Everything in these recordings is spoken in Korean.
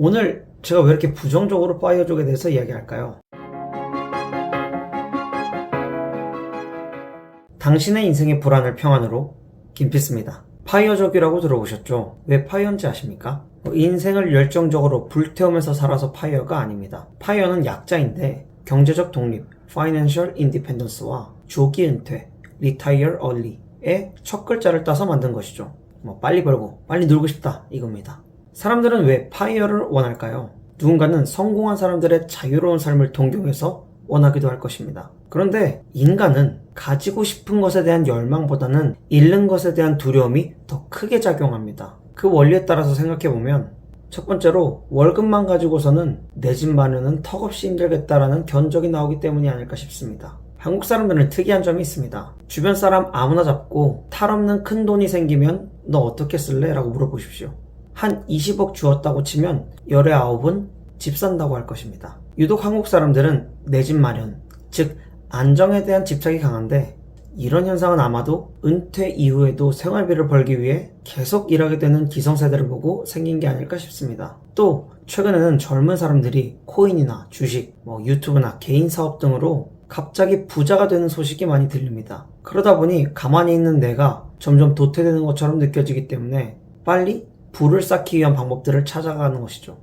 오늘 제가 왜 이렇게 부정적으로 파이어족에 대해서 이야기할까요? 당신의 인생의 불안을 평안으로 김피스입니다. 파이어족이라고 들어보셨죠? 왜 파이어인지 아십니까? 인생을 열정적으로 불태우면서 살아서 파이어가 아닙니다. 파이어는 약자인데 경제적 독립, financial independence와 조기 은퇴, retire early의 첫 글자를 따서 만든 것이죠. 뭐 빨리 벌고 빨리 놀고 싶다 이겁니다. 사람들은 왜 파이어를 원할까요? 누군가는 성공한 사람들의 자유로운 삶을 동경해서 원하기도 할 것입니다. 그런데 인간은 가지고 싶은 것에 대한 열망보다는 잃는 것에 대한 두려움이 더 크게 작용합니다. 그 원리에 따라서 생각해보면 첫 번째로 월급만 가지고서는 내 집 마련은 턱없이 힘들겠다라는 견적이 나오기 때문이 아닐까 싶습니다. 한국 사람들은 특이한 점이 있습니다. 주변 사람 아무나 잡고 탈 없는 큰 돈이 생기면 너 어떻게 쓸래? 라고 물어보십시오. 한 20억 주었다고 치면 열의 아홉은 집 산다고 할 것입니다. 유독 한국 사람들은 내 집 마련, 즉 안정에 대한 집착이 강한데 이런 현상은 아마도 은퇴 이후에도 생활비를 벌기 위해 계속 일하게 되는 기성세대를 보고 생긴 게 아닐까 싶습니다. 또 최근에는 젊은 사람들이 코인이나 주식, 뭐 유튜브나 개인 사업 등으로 갑자기 부자가 되는 소식이 많이 들립니다. 그러다 보니 가만히 있는 내가 점점 도태되는 것처럼 느껴지기 때문에 빨리 부를 쌓기 위한 방법들을 찾아가는 것이죠.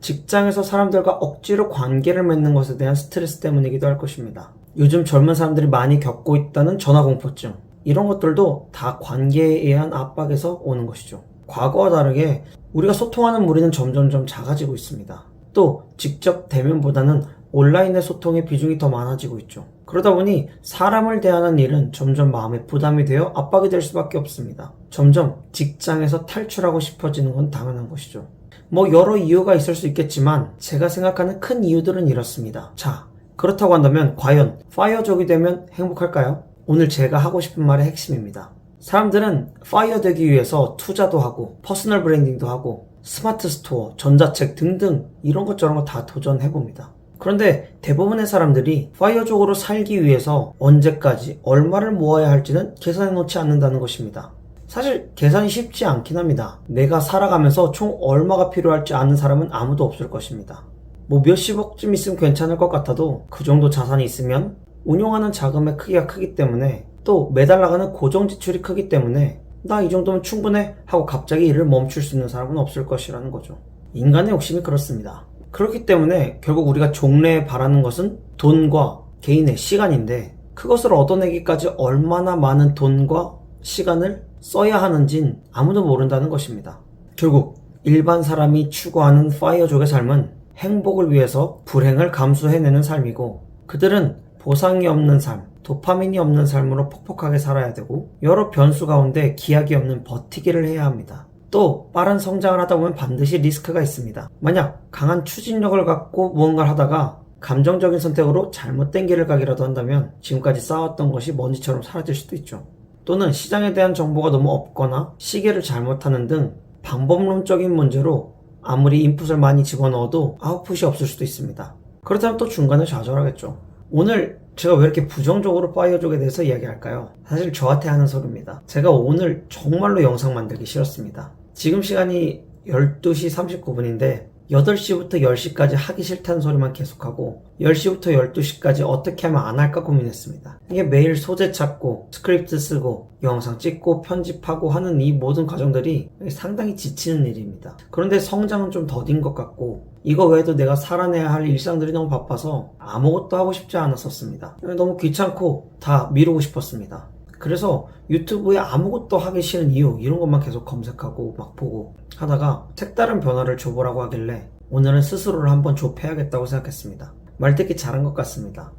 직장에서 사람들과 억지로 관계를 맺는 것에 대한 스트레스 때문이기도 할 것입니다. 요즘 젊은 사람들이 많이 겪고 있다는 전화공포증. 이런 것들도 다 관계에 의한 압박에서 오는 것이죠. 과거와 다르게 우리가 소통하는 무리는 점점점 작아지고 있습니다. 또 직접 대면보다는 온라인의 소통의 비중이 더 많아지고 있죠. 그러다 보니 사람을 대하는 일은 점점 마음에 부담이 되어 압박이 될 수밖에 없습니다. 점점 직장에서 탈출하고 싶어지는 건 당연한 것이죠. 뭐 여러 이유가 있을 수 있겠지만 제가 생각하는 큰 이유들은 이렇습니다. 자, 그렇다고 한다면 과연 파이어족이 되면 행복할까요? 오늘 제가 하고 싶은 말의 핵심입니다. 사람들은 파이어 되기 위해서 투자도 하고 퍼스널 브랜딩도 하고 스마트 스토어, 전자책 등등 이런 것 저런 거 다 도전해 봅니다. 그런데 대부분의 사람들이 파이어족으로 살기 위해서 언제까지 얼마를 모아야 할지는 계산해 놓지 않는다는 것입니다. 사실 계산이 쉽지 않긴 합니다. 내가 살아가면서 총 얼마가 필요할지 아는 사람은 아무도 없을 것입니다. 뭐 몇십억쯤 있으면 괜찮을 것 같아도 그 정도 자산이 있으면 운용하는 자금의 크기가 크기 때문에 또 매달 나가는 고정 지출이 크기 때문에 나 이 정도면 충분해 하고 갑자기 일을 멈출 수 있는 사람은 없을 것이라는 거죠. 인간의 욕심이 그렇습니다. 그렇기 때문에 결국 우리가 종래에 바라는 것은 돈과 개인의 시간인데 그것을 얻어내기까지 얼마나 많은 돈과 시간을 써야 하는진 아무도 모른다는 것입니다. 결국 일반 사람이 추구하는 파이어족의 삶은 행복을 위해서 불행을 감수해내는 삶이고 그들은 보상이 없는 삶, 도파민이 없는 삶으로 퍽퍽하게 살아야 되고 여러 변수 가운데 기약이 없는 버티기를 해야 합니다. 또 빠른 성장을 하다 보면 반드시 리스크가 있습니다. 만약 강한 추진력을 갖고 무언가를 하다가 감정적인 선택으로 잘못된 길을 가기라도 한다면 지금까지 쌓았던 것이 먼지처럼 사라질 수도 있죠. 또는 시장에 대한 정보가 너무 없거나 시계를 잘못하는 등 방법론적인 문제로 아무리 인풋을 많이 집어넣어도 아웃풋이 없을 수도 있습니다. 그렇다면 또 중간에 좌절하겠죠. 오늘 제가 왜 이렇게 부정적으로 파이어족에 대해서 이야기할까요? 사실 저한테 하는 소리입니다. 제가 오늘 정말로 영상 만들기 싫었습니다. 지금 시간이 12시 39분인데 8시부터 10시까지 하기 싫다는 소리만 계속하고 10시부터 12시까지 어떻게 하면 안 할까 고민했습니다. 이게 매일 소재 찾고 스크립트 쓰고 영상 찍고 편집하고 하는 이 모든 과정들이 상당히 지치는 일입니다. 그런데 성장은 좀 더딘 것 같고 이거 외에도 내가 살아내야 할 일상들이 너무 바빠서 아무것도 하고 싶지 않았었습니다. 너무 귀찮고 다 미루고 싶었습니다. 그래서 유튜브에 아무것도 하기 싫은 이유 이런 것만 계속 검색하고 막 보고 하다가 색다른 변화를 줘보라고 하길래 오늘은 스스로를 한번 좁혀야겠다고 생각했습니다. 말 듣기 잘한 것 같습니다.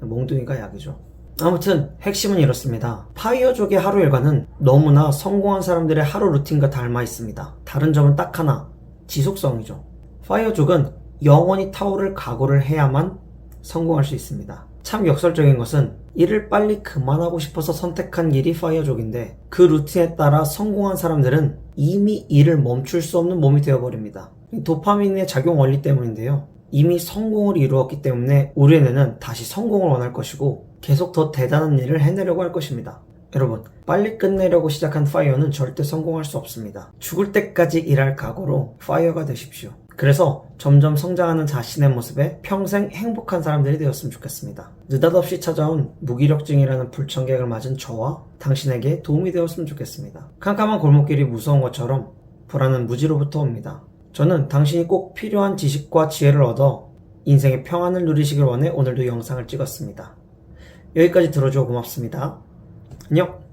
몽둥이가 약이죠. 아무튼 핵심은 이렇습니다. 파이어족의 하루 일과는 너무나 성공한 사람들의 하루 루틴과 닮아 있습니다. 다른 점은 딱 하나, 지속성이죠. 파이어족은 영원히 타오를 각오를 해야만 성공할 수 있습니다. 참 역설적인 것은 일을 빨리 그만하고 싶어서 선택한 일이 파이어족인데 그 루틴에 따라 성공한 사람들은 이미 일을 멈출 수 없는 몸이 되어버립니다. 도파민의 작용 원리 때문인데요. 이미 성공을 이루었기 때문에 우리 뇌는 다시 성공을 원할 것이고 계속 더 대단한 일을 해내려고 할 것입니다. 여러분, 빨리 끝내려고 시작한 파이어는 절대 성공할 수 없습니다. 죽을 때까지 일할 각오로 파이어가 되십시오. 그래서 점점 성장하는 자신의 모습에 평생 행복한 사람들이 되었으면 좋겠습니다. 느닷없이 찾아온 무기력증이라는 불청객을 맞은 저와 당신에게 도움이 되었으면 좋겠습니다. 캄캄한 골목길이 무서운 것처럼 불안은 무지로부터 옵니다. 저는 당신이 꼭 필요한 지식과 지혜를 얻어 인생의 평안을 누리시길 원해 오늘도 영상을 찍었습니다. 여기까지 들어줘 고맙습니다. 안녕!